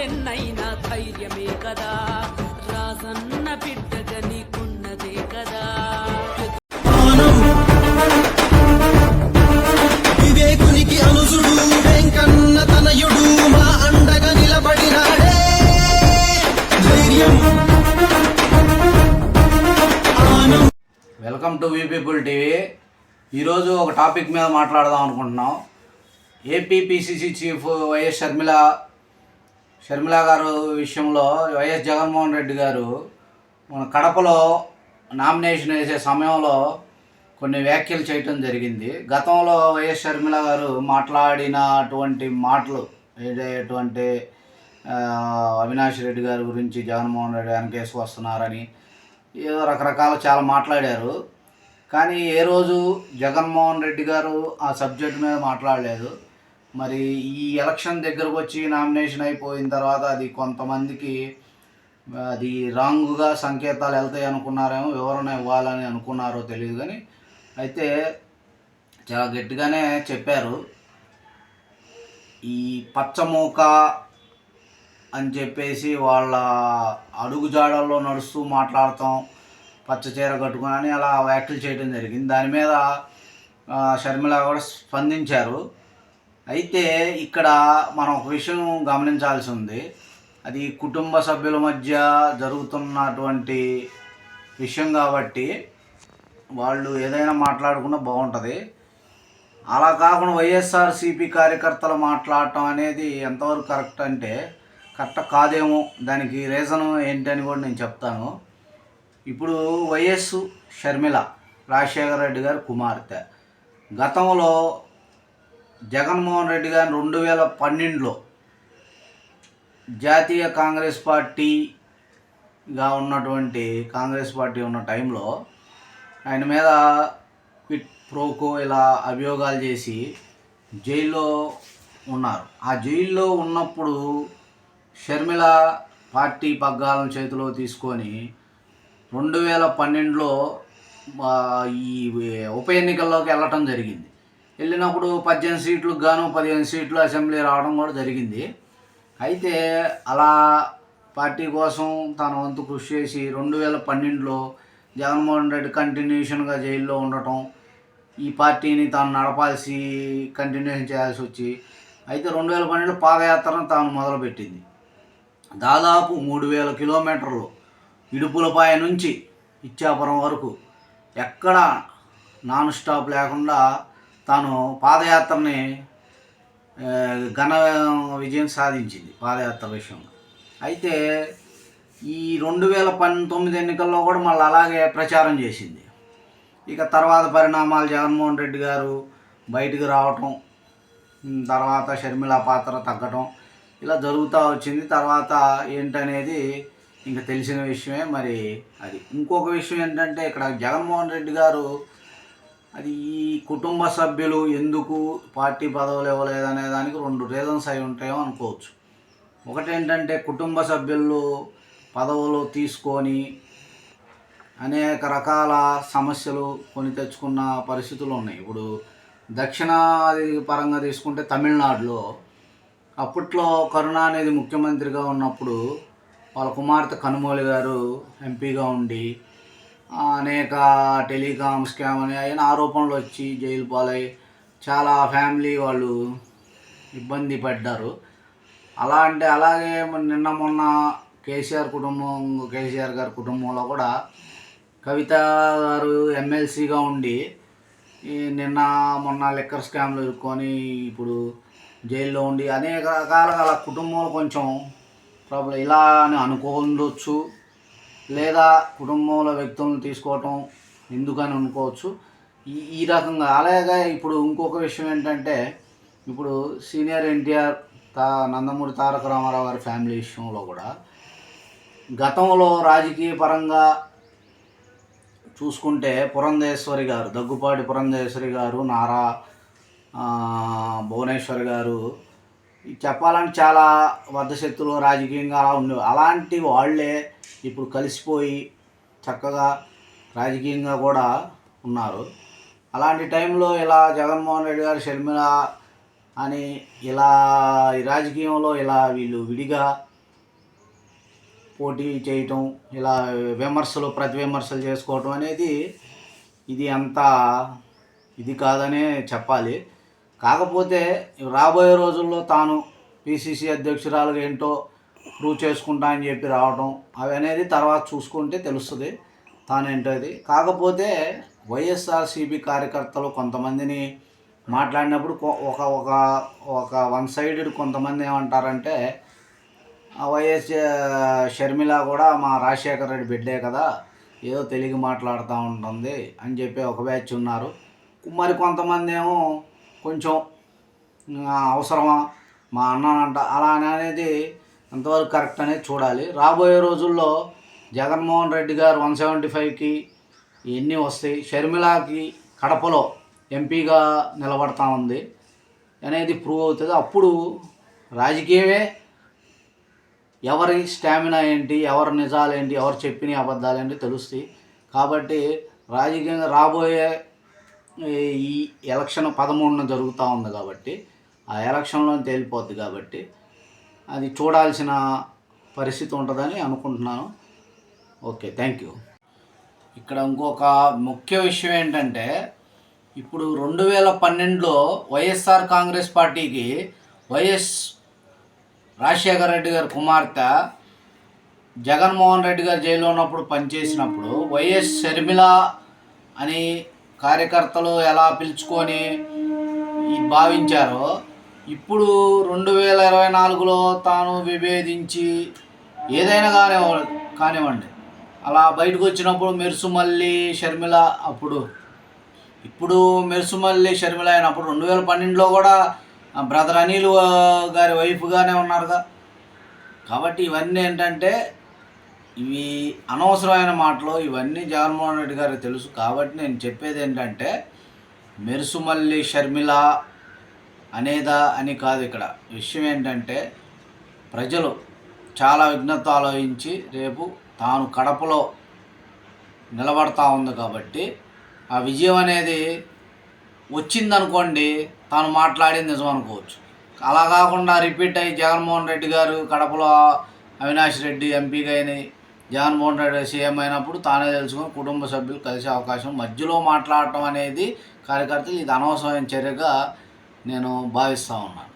కష్టాలెన్నైనా ధైర్యమే కదా. రాజన్న బిడ్డగా నీకున్నదే కదా. వివేకునికి అనుజుడు వెంకన్న తనయుడు మా అండగా నిలబడినాడే. ధైర్యం. Welcome to we people TV. ఈరోజు ఒక టాపిక్ మీద మాట్లాడదాం అనుకుంటున్నాం. APPCC chief YS Sharmila Sharmila garu విషయంలో వైఎస్ జగన్మోహన్ రెడ్డి గారు మన కడపలో నామినేషన్ వేసే సమయంలో కొన్ని వ్యాఖ్యలు చేయటం జరిగింది. గతంలో వైఎస్ షర్మిల గారు మాట్లాడినటువంటి మాటలు ఏదైనటువంటి అవినాష్ రెడ్డి గారి గురించి జగన్మోహన్ రెడ్డి వెనకేసి వస్తున్నారని ఏదో రకరకాల చాలా మాట్లాడారు. కానీ ఏ రోజు జగన్మోహన్ రెడ్డి గారు ఆ సబ్జెక్ట్ మీద మాట్లాడలేదు. మరి ఈ ఎలక్షన్ దగ్గరకు వచ్చి నామినేషన్ అయిపోయిన తర్వాత అది కొంతమందికి అది రాంగుగా సంకేతాలు వెళ్తాయి అనుకున్నారేమో వివరణ ఇవ్వాలని అనుకున్నారో తెలియదు కానీ అయితే చాలా గట్టిగానే చెప్పారు. ఈ పచ్చమూక అని చెప్పేసి వాళ్ళ అడుగుజాడల్లో నడుస్తూ మాట్లాడతాం పచ్చ చీర కట్టుకుని అలా వ్యాఖ్యలు చేయడం జరిగింది. దాని మీద షర్మిల కూడా స్పందించారు. అయితే ఇక్కడ మనం ఒక విషయం గమనించాల్సి ఉంది అది కుటుంబ సభ్యుల మధ్య జరుగుతున్నటువంటి విషయం కాబట్టి వాళ్ళు ఏదైనా మాట్లాడుకున్నా బాగుంటుంది. అలా కాకుండా వైఎస్ఆర్సీపీ కార్యకర్తలు మాట్లాడటం అనేది ఎంతవరకు కరెక్ట్ అంటే కరెక్ట్ కాదేమో. దానికి రీజన్ ఏంటని కూడా నేను చెప్తాను. ఇప్పుడు వైఎస్ షర్మిల రాజశేఖర రెడ్డి గారి కుమార్తె. గతంలో జగన్మోహన్ రెడ్డి గారిని రెండు వేల పన్నెండులో జాతీయ కాంగ్రెస్ పార్టీగా ఉన్నటువంటి కాంగ్రెస్ పార్టీ ఉన్న టైంలో ఆయన మీద క్విట్ ప్రోకో ఇలా అభియోగాలు చేసి జైల్లో ఉన్నారు. ఆ జైల్లో ఉన్నప్పుడు షర్మిల పార్టీ పగ్గాలను చేతిలో తీసుకొని రెండు వేల పన్నెండులో ఈ ఉప ఎన్నికల్లోకి వెళ్ళటం జరిగింది. వెళ్ళినప్పుడు పద్దెనిమిది సీట్లకు గాను పదిహేను సీట్లు అసెంబ్లీ రావడం కూడా జరిగింది. అయితే అలా పార్టీ కోసం తన వంతు కృషి చేసి రెండు వేల పన్నెండులో జగన్మోహన్ రెడ్డి కంటిన్యూషన్గా జైల్లో ఉండటం ఈ పార్టీని తాను నడపాల్సి కంటిన్యూషన్ చేయాల్సి వచ్చి అయితే రెండు వేల పన్నెండులో పాదయాత్రను తాను మొదలుపెట్టింది. దాదాపు మూడు వేల కిలోమీటర్లు ఇడుపులపాయ నుంచి ఇచ్చాపురం వరకు ఎక్కడ నాన్ స్టాప్ లేకుండా తాను పాదయాత్రని ఘన విజయం సాధించింది పాదయాత్ర విషయంలో. అయితే ఈ రెండు వేల పంతొమ్మిది ఎన్నికల్లో కూడా మళ్ళీ అలాగే ప్రచారం చేసింది. ఇక తర్వాత పరిణామాలు జగన్మోహన్ రెడ్డి గారు బయటికి రావటం తర్వాత షర్మిల పాత్ర తగ్గటం ఇలా జరుగుతూ వచ్చింది. తర్వాత ఏంటనేది ఇంకా తెలిసిన విషయమే మరి అది. ఇంకొక విషయం ఏంటంటే ఇక్కడ జగన్మోహన్ రెడ్డి గారు అది ఈ కుటుంబ సభ్యులు ఎందుకు పార్టీ పదవులు ఇవ్వలేదనే దానికి రెండు రీజన్స్ అయి ఉంటాయో అనుకోవచ్చు. ఒకటి ఏంటంటే కుటుంబ సభ్యులు పదవులు తీసుకొని అనేక రకాల సమస్యలు కొని తెచ్చుకున్న పరిస్థితులు ఉన్నాయి. ఇప్పుడు దక్షిణాది పరంగా తీసుకుంటే తమిళనాడులో అప్పట్లో కరుణానిధి ముఖ్యమంత్రిగా ఉన్నప్పుడు వాళ్ళ కుమార్తె కనుమోలి గారు ఎంపీగా ఉండి అనేక టెలికాం స్కామ్ అని అయిన ఆరోపణలు వచ్చి జైలు పాలై చాలా ఫ్యామిలీ వాళ్ళు ఇబ్బంది పడ్డారు. అలా అంటే అలాగే నిన్న మొన్న కేసీఆర్ కుటుంబం కేసీఆర్ గారి కుటుంబంలో కూడా కవిత గారు ఎమ్మెల్సీగా ఉండి నిన్న మొన్న లెక్కర్ స్కామ్లు ఇరుక్కొని ఇప్పుడు జైల్లో ఉండి అనేక రకాలుగా అలా కుటుంబంలో కొంచెం ప్రాబ్లం ఇలా అని అనుకోవచ్చు. లేదా కుటుంబంలో వ్యక్తులను తీసుకోవటం ఎందుకని అనుకోవచ్చు. ఈ ఈ రకంగా అలాగే ఇప్పుడు ఇంకొక విషయం ఏంటంటే ఇప్పుడు సీనియర్ ఎన్టీఆర్ తా నందమూరి తారక రామారావు గారి ఫ్యామిలీ విషయంలో కూడా గతంలో రాజకీయ పరంగా చూసుకుంటే పురంధేశ్వరి గారు దగ్గుపాటి పురంధేశ్వరి గారు నారా భువనేశ్వరి గారు చెప్పాలంటే చాలా వద్దశక్తులు రాజకీయంగా అలా ఉండేవి అలాంటి వాళ్ళే ఇప్పుడు కలిసిపోయి చక్కగా రాజకీయంగా కూడా ఉన్నారు. అలాంటి టైంలో ఇలా జగన్మోహన్ రెడ్డి గారు షర్మిల అని ఇలా ఈ రాజకీయంలో ఇలా వీళ్ళు విడిగా పోటీ చేయటం ఇలా విమర్శలు ప్రతి విమర్శలు చేసుకోవటం అనేది ఇది అంత ఇది కాదనే చెప్పాలి. కాకపోతే రాబోయే రోజుల్లో తాను పిసిసి అధ్యక్షురాలుగా ఏంటో ప్రూవ్ చేసుకుంటా అని చెప్పి రావడం అవి అనేది తర్వాత చూసుకుంటే తెలుస్తుంది తానేంటో కాకపోతే వైఎస్ఆర్సీపీ కార్యకర్తలు కొంతమందిని మాట్లాడినప్పుడు ఒక ఒక ఒక వన్ సైడెడ్ కొంతమంది ఏమంటారంటే ఆ వైఎస్ షర్మిల కూడా మా రాజశేఖర రెడ్డి బిడ్డే కదా ఏదో తెలుగు మాట్లాడుతూ ఉంటుంది అని చెప్పి ఒక బ్యాచ్ ఉన్నారు. మరి కొంతమంది ఏమో కొంచెం అవసరమా మా అన్నంట అలా అనేది ఎంతవరకు కరెక్ట్ అనేది చూడాలి. రాబోయే రోజుల్లో జగన్మోహన్ రెడ్డి గారు వన్ సెవెంటీ ఫైవ్కి ఇవన్నీ వస్తాయి. షర్మిలాకి కడపలో ఎంపీగా నిలబడతా ఉంది. అనేది ప్రూవ్ అవుతుంది. అప్పుడు రాజకీయమే ఎవరి స్టామినా ఏంటి ఎవరి నిజాలు ఏంటి ఎవరు చెప్పిన అబద్ధాలు ఏంటి తెలుస్తాయి. కాబట్టి రాజకీయంగా రాబోయే ఈ- ఈ ఎలక్షన్ పదమూడున జరుగుతూ ఉంది కాబట్టి ఆ ఎలక్షన్లో తేలిపోద్ది కాబట్టి అది చూడాల్సిన పరిస్థితి ఉంటుందని అనుకుంటున్నాను. Okay thank you. ఇక్కడ ఇంకొక ముఖ్య విషయం ఏంటంటే ఇప్పుడు రెండు వేల పన్నెండులో వైఎస్ఆర్ కాంగ్రెస్ పార్టీకి వైఎస్ రాజశేఖర రెడ్డి గారి కుమార్తె జగన్మోహన్ రెడ్డి గారు జైల్లో ఉన్నప్పుడు పనిచేసినప్పుడు వైఎస్ షర్మిల అని కార్యకర్తలు ఎలా పిలుచుకొని భావించారో ఇప్పుడు రెండు వేల ఇరవై నాలుగులో తాను విభేదించి ఏదైనా కానీ కానివ్వండి. అలా బయటకు వచ్చినప్పుడు మెరుసుమల్లి షర్మిల అప్పుడు. ఇప్పుడు మెరుసుమల్లి షర్మిల అయినప్పుడు రెండు వేల పన్నెండులో కూడా బ్రదర్ అనిల్ గారి వైఫ్గానే ఉన్నారుగా. కాబట్టి ఇవన్నీ ఏంటంటే ఇవి అనవసరమైన మాటలు. ఇవన్నీ జగన్మోహన్ రెడ్డి గారికి తెలుసు. కాబట్టి నేను చెప్పేది ఏంటంటే మెరుసుమల్లి షర్మిల అనేదా అని కాదు ఇక్కడ. విషయం ఏంటంటే ప్రజలు చాలా విఘ్నత ఆలోచించి రేపు తాను కడపలో నిలబడతా ఉంది కాబట్టి ఆ విజయం అనేది వచ్చిందనుకోండి తాను మాట్లాడింది నిజం అనుకోవచ్చు. అలా కాకుండా రిపీట్ అయ్యి జగన్మోహన్ రెడ్డి గారు కడపలో అవినాష్ రెడ్డి ఎంపీగా అయిన జగన్మోహన్ రెడ్డి సీఎం అయినప్పుడు తానే తెలుసుకొని కుటుంబ సభ్యులు కలిసే అవకాశం మధ్యలో మాట్లాడటం అనేది కార్యకర్తలు ఇది అనవసరమైన చర్యగా నేను భావిస్తూ ఉన్నాను